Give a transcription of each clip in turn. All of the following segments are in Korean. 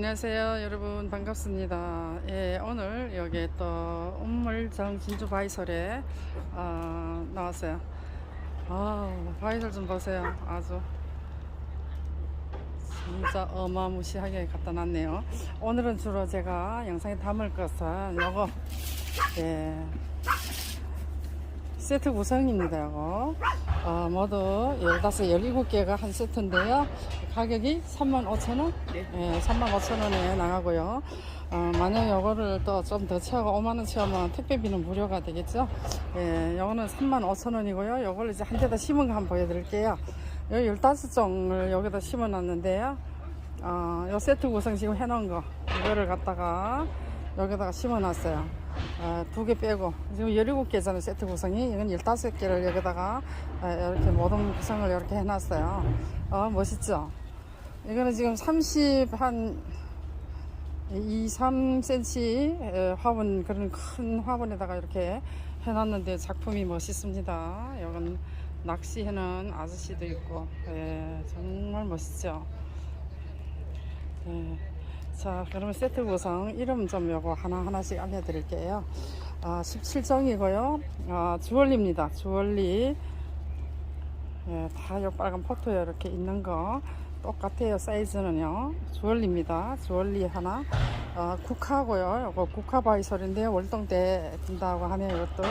안녕하세요 여러분. 반갑습니다. 예, 오늘 여기 또 운물정 진주 바이솔에 어, 나왔어요. 아 바이솔 좀 보세요. 아주 진짜 어마무시하게 갖다 놨네요. 오늘은 주로 제가 영상에 담을 것은 요거. 예, 세트 구성입니다. 어, 모두 15, 17개가 한 세트인데요. 가격이 35,000원? 예, 35,000원에 나가고요. 어, 만약 요거를 또 좀 더 채우고 5만원 채우면 택배비는 무료가 되겠죠? 예, 요거는 35,000원이고요. 요걸 이제 한 대다 심은 거 한번 보여드릴게요. 요 15종을 여기다 심어 놨는데요. 어, 요 세트 구성 지금 해놓은 거 이거를 갖다가 여기다가 심어 놨어요. 어, 두개 빼고 지금 17개잖아요 세트 구성이 이건 15개를 여기다가 어, 이렇게 모든 구성을 이렇게 해놨어요. 어, 멋있죠? 이거는 지금 30한 2, 3cm 화분 그런 큰 화분에다가 이렇게 해놨는데 작품이 멋있습니다. 이건 낚시해는 아저씨도 있고 예, 정말 멋있죠. 예. 자, 그러면 세트 구성 이름 좀 요거 하나하나씩 알려드릴게요. 아, 17종이고요. 아, 주얼리입니다. 주얼리. 예, 다요 빨간 포토에 이렇게 있는 거 똑같아요. 사이즈는요. 주얼리입니다. 주얼리 하나. 아, 국화고요. 요거 국화 바이솔인데 월동 때 든다고 하네요. 이것도.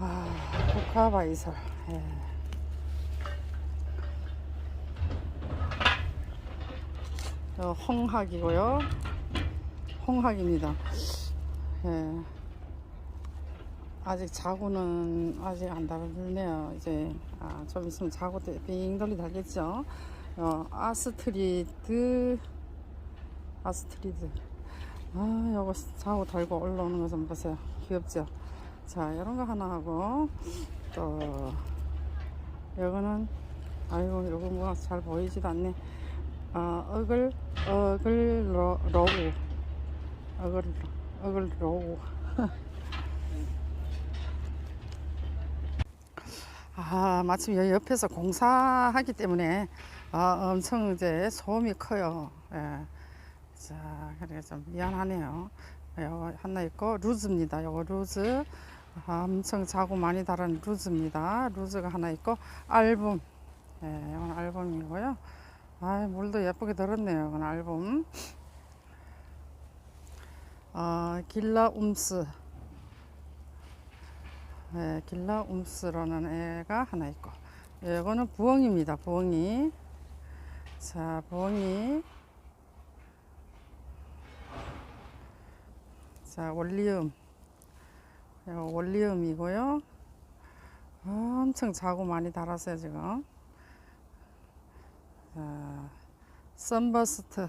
아, 국화 바이솔. 예. 홍학이고요. 홍학입니다. 예. 아직 자구는 아직 안 달았네요. 이제 아, 좀 있으면 자구 빙 돌리 달겠죠. 어, 아스트리드 아스트리드 아 요거 자구 달고 올라오는 거 좀 보세요. 귀엽죠. 자 이런 거 하나 하고 또 요거는 아이고 요거 뭐잘 보이지도 않네. 아, 어글, 어글, 로, 로우. 어글, 어글, 로우. 아, 마침 옆에서 공사하기 때문에 아, 엄청 이제 소음이 커요. 예. 자, 그래 좀 미안하네요. 요거 하나 있고, 루즈입니다. 요거 루즈. 아, 엄청 자고 많이 다른 루즈입니다. 루즈가 하나 있고, 앨범. 예, 이건 앨범이고요. 아, 물도 예쁘게 들었네요. 이건 앨범. 아, 길라 움스. 네, 길라 움스라는 애가 하나 있고. 이거는 부엉입니다. 부엉이. 자, 부엉이. 자, 원리움. 이거 원리움이고요. 엄청 자고 많이 달았어요, 지금. 자, 선버스트.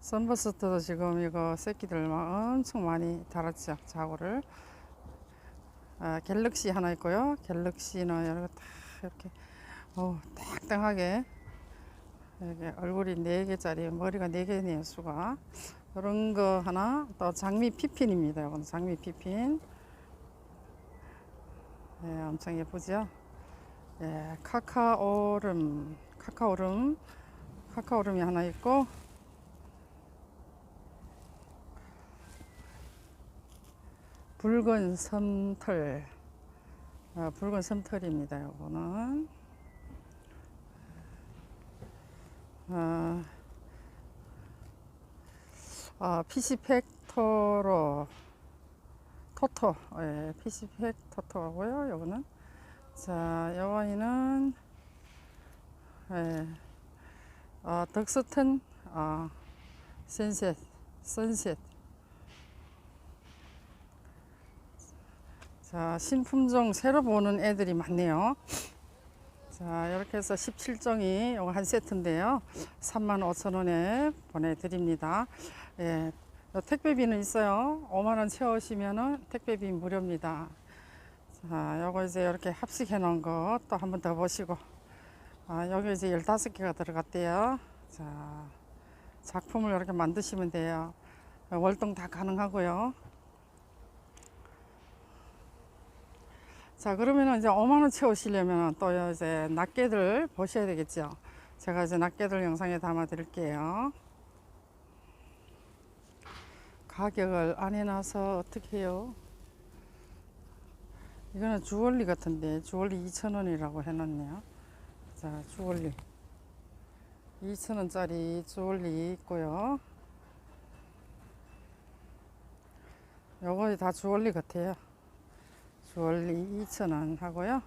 선버스트도 지금 이거 새끼들 막 엄청 많이 달았죠. 자고를. 아, 갤럭시 하나 있고요. 갤럭시는 이렇게 딱 이렇게 어, 딱딱하게 이렇게 얼굴이 네 개짜리 머리가 네 개네요 수가 이런 거 하나 또 장미 피핀입니다. 이건 장미 피핀. 네, 엄청 예쁘죠. 예, 카카오름 카카오름 카카오름이 하나 있고 붉은 섬털. 아, 붉은 섬털입니다 요거는. 아, 아 피시팩토로 토토 예, 피시팩 토토고요 요거는. 자 요거는 예, 아, 덕스턴 아, 선셋 선셋 자, 신품종 새로 보는 애들이 많네요. 자, 이렇게 해서 17종이 요거 한 세트인데요. 35,000원에 보내드립니다. 예, 요 택배비는 있어요. 5만원 채우시면은 택배비 무료입니다. 자, 요거 이제 이렇게 합식해 놓은 거 또 한 번 더 보시고. 아, 여기 이제 15개가 들어갔대요. 자, 작품을 이렇게 만드시면 돼요. 월동 다 가능하고요. 자 그러면은 이제 5만원 채우시려면 또 이제 낱개들 보셔야 되겠죠 제가 이제 낱개들 영상에 담아 드릴게요 가격을 안 해놔서 어떻게 해요? 이거는 주얼리 같은데 주얼리 2,000원이라고 해놨네요. 자, 주얼리 2,000원짜리 주얼리 있고요. 요거 다 주얼리 같아요. 주얼리 2,000원 하고요.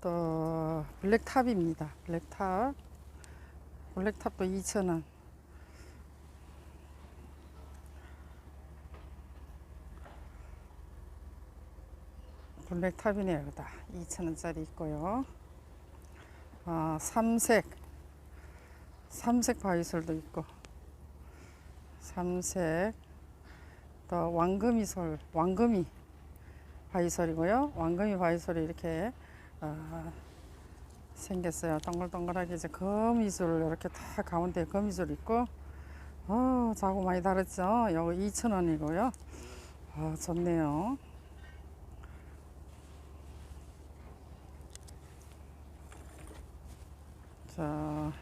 또 블랙탑입니다. 블랙탑. 블랙탑도 2,000원. 블랙탑이네요. 여기다 2,000원짜리 있고요. 아, 삼색. 삼색 바이솔도 있고. 삼색. 또 왕금이 솔, 왕금이 바이솔이고요. 왕금이 바이솔이 이렇게 아, 생겼어요. 동글동글하게 이제 거미줄 이렇게 다 가운데 거미줄 있고, 어, 자고 많이 다르죠. 요거 2,000원이고요. 아, 좋네요. 자,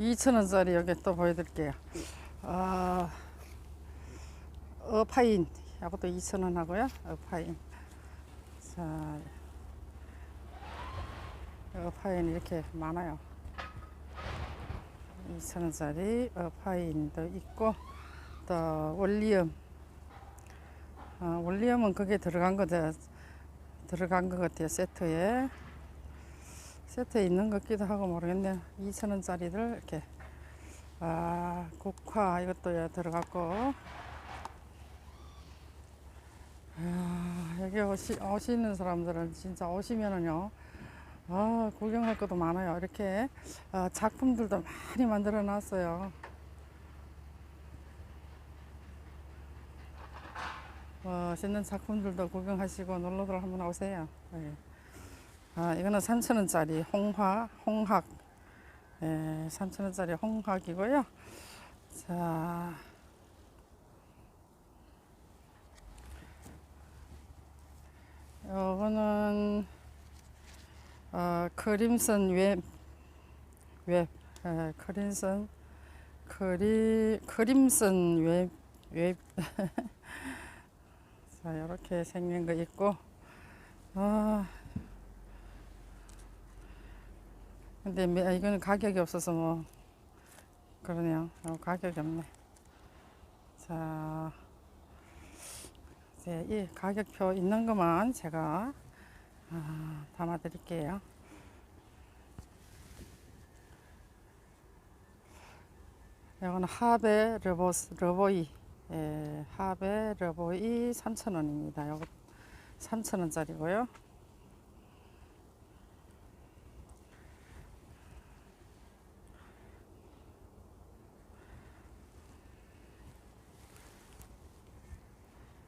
2,000원짜리 여기 또 보여드릴게요. 아, 어파인. 이것도 2,000원 하고요. 어파인. 자, 어파인 이렇게 많아요. 2,000원짜리 어파인도 있고, 또 월리엄. 아, 월리엄은 그게 들어간 거, 들어간 것 같아요. 세트에. 세트에 있는 것 같기도 하고 모르겠네요. 2,000원짜리들 이렇게. 아, 국화 이것도 예, 들어갔고. 아, 여기 오시, 오시는 사람들은 진짜 오시면은요. 아, 구경할 것도 많아요. 이렇게 아, 작품들도 많이 만들어 놨어요. 멋있는 작품들도 구경하시고 놀러들 한번 오세요. 예. 아, 이거는 3,000원짜리 홍화, 홍학. 예, 3,000원짜리 홍학이고요. 자, 요거는 어, 크림슨 웹, 웹, 예, 크림슨, 크리, 크림슨 웹, 웹. 자, 이렇게 생긴 거 있고, 아, 근데 매- 아, 이거는 가격이 없어서 뭐, 그러네요. 어, 가격이 없네. 자, 이제 이 가격표 있는 것만 제가 아, 담아 드릴게요. 이거는 하베 러버 러버이 예, 하베 러버이 3,000원입니다. 요거 3,000원짜리고요.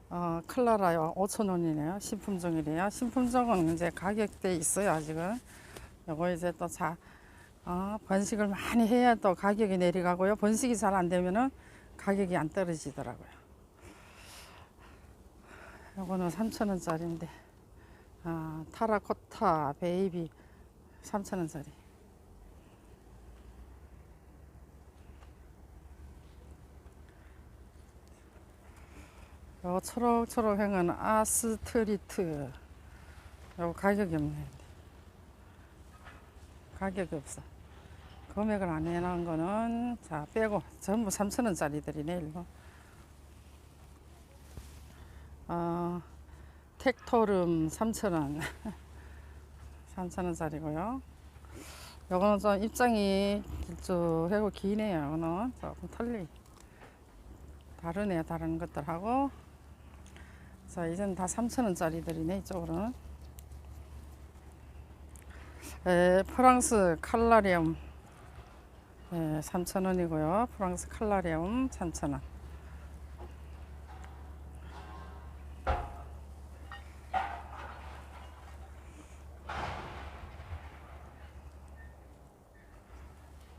어, 클라라요. 5,000원이네요. 신품종이래요. 신품종은 이제 가격대 있어요, 아직은. 요거 이제 또 자, 어, 번식을 많이 해야 또 가격이 내려가고요. 번식이 잘 안 되면은 가격이 안 떨어지더라고요. 요거는 3,000원짜리인데, 아, 타라코타 베이비 3,000원짜리. 요 초록초록 행은 아스트리트. 요 가격이 없네. 가격이 없어. 금액을 안 해놓은 거는 자 빼고 전부 3,000원짜리들이네 이거. 어, 텍토름 3,000원. 3,000원짜리고요. 요거는 좀 입장이 길쭉하고 기네요. 요거는 조금 틀리. 다르네요. 다른 것들하고. 자, 이제는 다 3,000원짜리들이네, 이쪽으로는. 에, 프랑스 칼라리움. 예, 3,000원이고요. 프랑스 칼라리움 3,000원.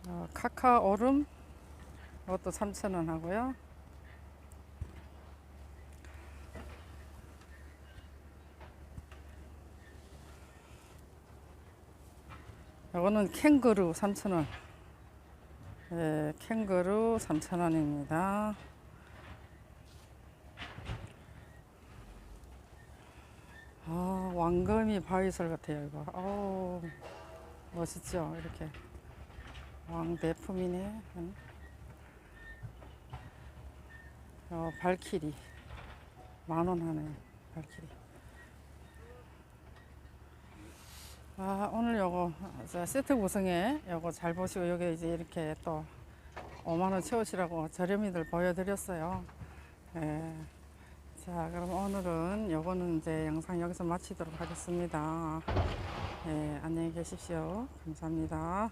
어, 카카오름 이것도 3,000원 하고요. 요거는 캥거루 3,000원. 예, 캥거루 3,000원입니다. 아, 왕금이 바위설 같아요, 이거. 어 멋있죠? 이렇게. 왕대품이네. 응? 어, 발키리. 만 원 하네, 발키리. 아 오늘 요거 저 세트 구성에 요거 잘 보시고 여기 이제 이렇게 또 5만 원 채우시라고 저렴이들 보여드렸어요. 예. 자 그럼 오늘은 요거는 이제 영상 여기서 마치도록 하겠습니다. 예, 안녕히 계십시오. 감사합니다.